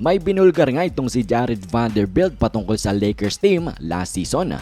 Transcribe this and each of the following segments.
May binulgar nga itong si Jared Vanderbilt patungkol sa Lakers team last season.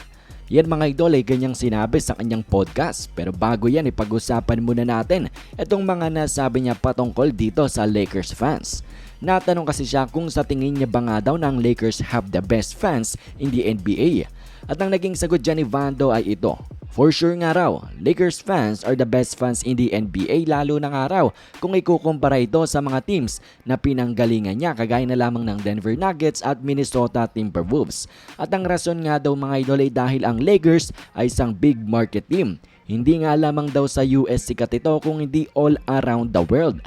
Yan mga idol ay ganyang sinabi sa kanyang podcast pero bago yan ipag-usapan muna natin itong mga nasabi niya patungkol dito sa Lakers fans. Natanong kasi siya kung sa tingin niya ba nga daw ng Lakers have the best fans in the NBA. At ang naging sagot dyan ni Vando ay ito, For sure nga raw, Lakers fans are the best fans in the NBA lalo na nga raw kung ikukumpara ito sa mga teams na pinanggalingan niya kagaya na lamang ng Denver Nuggets at Minnesota Timberwolves. At ang rason nga daw mga idol ay dahil ang Lakers ay isang big market team. Hindi nga lamang daw sa US sikat ito kung hindi all around the world.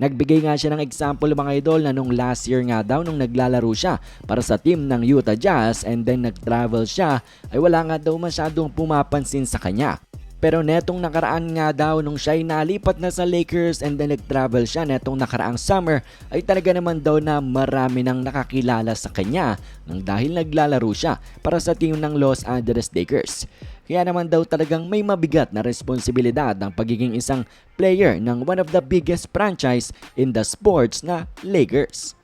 Nagbigay nga siya ng example mga idol na nung last year nga daw nung naglalaro siya para sa team ng Utah Jazz and then nag-travel siya ay wala nga daw masyadong pumapansin sa kanya. Pero netong nakaraan nga daw nung siya ay nalipat na sa Lakers and then nag-travel siya netong nakaraang summer ay talaga naman daw na marami nang nakakilala sa kanya nang dahil naglalaro siya para sa team ng Los Angeles Lakers. Kaya naman daw talagang may mabigat na responsibilidad ang pagiging isang player ng one of the biggest franchise in the sports na Lakers.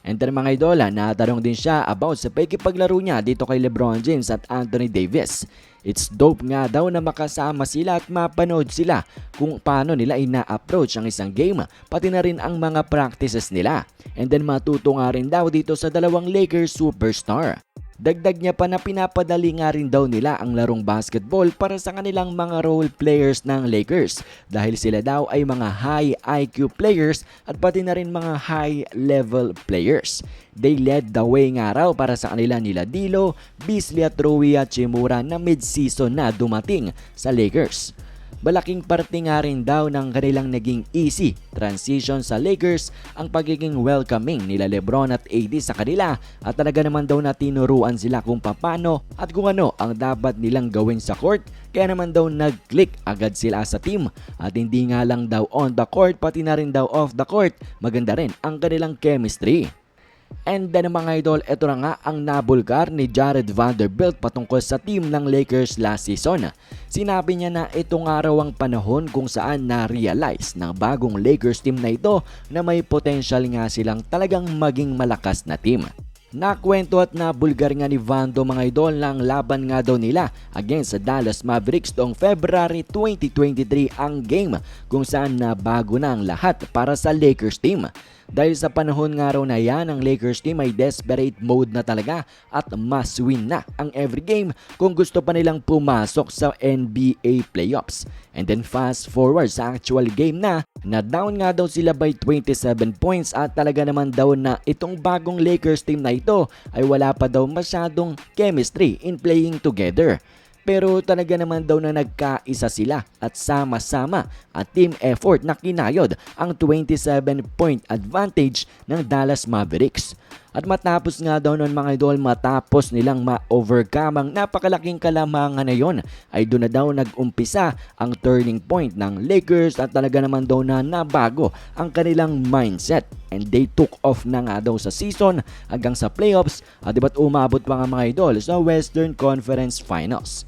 And then mga idola, natanong din siya about sa pakipaglaro niya dito kay Lebron James at Anthony Davis. It's dope nga daw na makasama sila at mapanood sila kung paano nila ina-approach ang isang game, pati na rin ang mga practices nila. And then matuto nga rin daw dito sa dalawang Lakers superstar. Dagdag niya pa na pinapadali nga rin daw nila ang larong basketball para sa kanilang mga role players ng Lakers dahil sila daw ay mga high IQ players at pati na rin mga high level players. They led the way nga raw para sa kanila nila Dilo, Beasley at Rui at Chimura na mid-season na dumating sa Lakers. Balaking parte nga rin daw ng kanilang naging easy transition sa Lakers ang pagiging welcoming nila Lebron at AD sa kanila. At talaga naman daw na tinuruan sila kung papano at kung ano ang dapat nilang gawin sa court. Kaya naman daw nag-click agad sila sa team. At hindi nga lang daw on the court pati na rin daw off the court. Maganda rin ang kanilang chemistry. And then mga idol, ito na nga ang nabulgar ni Jared Vanderbilt patungkol sa team ng Lakers last season. Sinabi niya na ito nga raw ang panahon kung saan na-realize ng bagong Lakers team na ito na may potential nga silang talagang maging malakas na team. Nakwento at nabulgar nga ni Vando mga idol ng laban nga daw nila against sa Dallas Mavericks noong February 2023 ang game kung saan nabago na ang lahat para sa Lakers team. Dahil sa panahon nga raw na yan, ang Lakers team ay desperate mode na talaga at must win na ang every game kung gusto pa nilang pumasok sa NBA playoffs. And then fast forward sa actual game na, na down nga daw sila by 27 points at talaga naman daw na itong bagong Lakers team na ito ay wala pa daw masyadong chemistry in playing together. Pero talaga naman daw na nagkaisa sila at sama-sama at team effort na kinayod ang 27 point advantage ng Dallas Mavericks. At matapos nga daw nun mga idol, matapos nilang ma-overcome ang napakalaking kalamangan na yon, ay doon na daw nag-umpisa ang turning point ng Lakers at talaga naman daw na nabago ang kanilang mindset. And they took off na nga daw sa season hanggang sa playoffs at diba't umabot pa nga mga idol sa Western Conference Finals.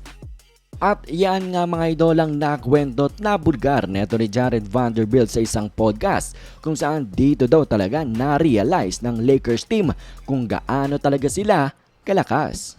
At yan nga mga idol ang nakwento at nabulgar neto ni Jared Vanderbilt sa isang podcast kung saan dito daw talaga na-realize ng Lakers team kung gaano talaga sila kalakas.